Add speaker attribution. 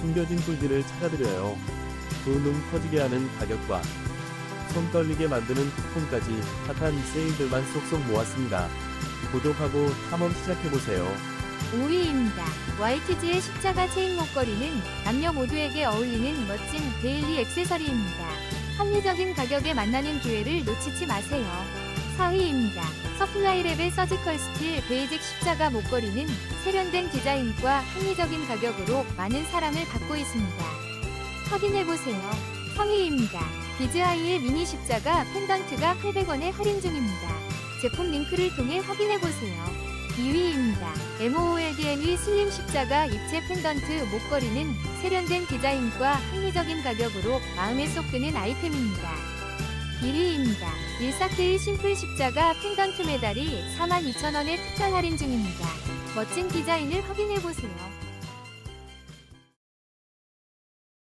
Speaker 1: 숨겨진 꿀들을 찾아드려요. 두눈 터지게 하는 가격과 손 떨리게 만드는 쿠폰까지 핫한 세일들만 쏙쏙 모았습니다. 구독하고 탐험 시작해보세요.
Speaker 2: 5위입니다. YTG의 십자가 체인 목걸이는 남녀 모두에게 어울리는 멋진 데일리 액세서리입니다. 합리적인 가격에 만나는 기회를 놓치지 마세요. 4위입니다. 서플라이랩의 서지컬 스틸 베이직 십자가 목걸이는 세련된 디자인과 합리적인 가격으로 많은 사랑을 받고 있습니다. 확인해보세요. 3위입니다. 비즈아이의 미니 십자가 펜던트가 800원에 할인 중입니다. 제품 링크를 통해 확인해보세요. 2위입니다. MOOLDME 슬림 십자가 입체 펜던트 목걸이는 세련된 디자인과 합리적인 가격으로 마음에 쏙 드는 아이템입니다. 1위입니다. 일사케이 심플 십자가 펜던트 메달이 42,000원에 특별 할인 중입니다. 멋진 디자인을 확인해보세요.